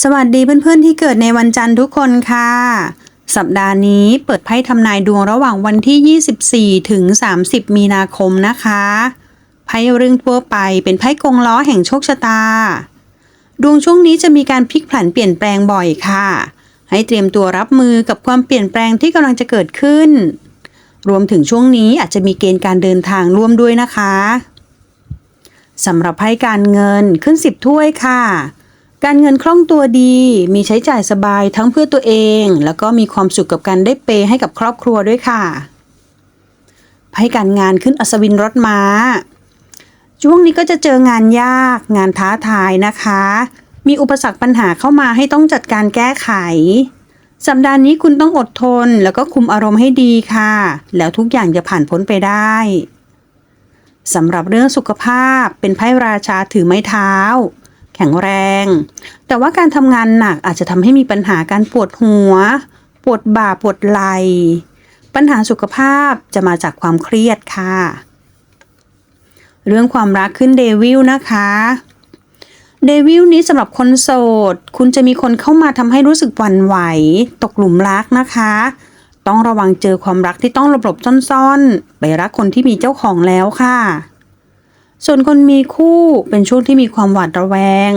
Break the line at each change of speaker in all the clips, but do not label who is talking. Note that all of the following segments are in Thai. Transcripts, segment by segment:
สวัสดีเพื่อนๆที่เกิดในวันจันทร์ทุกคนค่ะ สัปดาห์นี้เปิดไพ่ทำนายดวงระหว่างวันที่ 24 ถึง 30 มีนาคมนะคะ ไพ่เรื่องทั่วไปเป็นไพ่กงล้อแห่งโชคชะตา ดวงช่วงนี้จะมีการพลิกผันเปลี่ยนแปลงบ่อยค่ะ ให้เตรียมตัวรับมือกับความเปลี่ยนแปลงที่กำลังจะเกิดขึ้น รวมถึงช่วงนี้อาจจะมีเกณฑ์การเดินทางร่วมด้วยนะคะสำหรับไพ่การเงินขึ้น 10 ถ้วยค่ะ การเงินคล่องตัวดี มีใช้จ่ายสบายทั้งเพื่อตัวเอง แล้วก็มีความสุขกับการได้เปย์ให้กับครอบครัวด้วยค่ะไพ่การงานขึ้นอัศวินรถม้า ช่วงนี้ก็จะเจองานยาก งานท้าทายนะคะ มีอุปสรรคปัญหาเข้ามาให้ต้องจัดการแก้ไข สัปดาห์นี้คุณต้องอดทน แล้วก็คุมอารมณ์ให้ดีค่ะ แล้วทุกอย่างจะผ่านพ้นไปได้สำหรับเรื่องสุขภาพเป็นไพ่ราชาถือไม้เท้า แข็งแรง แต่ว่าการทำงานหนักอาจจะทำให้มีปัญหาการปวดหัว ปวดบ่าปวดไหล่ปัญหาสุขภาพจะมาจากความเครียดค่ะ เรื่องความรักขึ้นเดวิลนะคะเดวิลนี้สำหรับคนโสด คุณจะมีคนเข้ามาทำให้รู้สึกหวั่นไหว ตกหลุมรักนะคะ ต้องระวังเจอความรักที่ต้องหลบๆซ่อนๆ ไปรักคนที่มีเจ้าของแล้วค่ะ ส่วนคนมีคู่เป็นช่วงที่มีความหวาดระแวง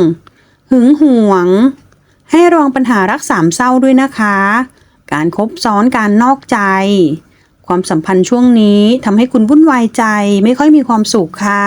หึงหวง ให้รองปัญหารักสามเศร้าด้วยนะคะ การคบซ้อนการนอกใจ ความสัมพันธ์ช่วงนี้ทำให้คุณวุ่นวายใจไม่ค่อยมีความสุขค่ะ